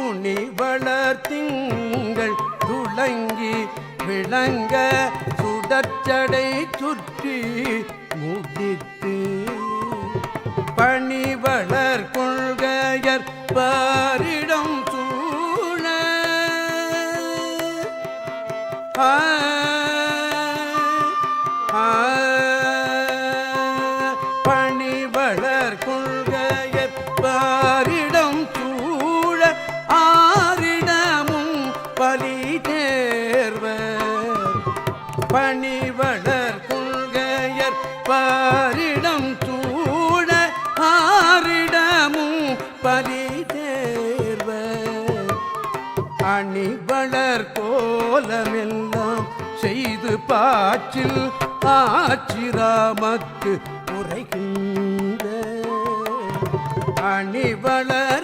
துணி வளர்த்திங்கள் துளங்கி விளங்க சுடற்சடை சுற்றி முடித்து பணி வளர் கொள்கையர் பாரிடம் சூழ. ஆ. பலி தேர்வர் பணிவளர் கொள்கையர் பாரிடம் சூழ ஆரிடமும் பலி தேர்வர். அணிவளர் கோலமெல்லாம் செய்து பாச்சில் ஆச்சிராமக்கு உரைகின்ற. அணிவளர்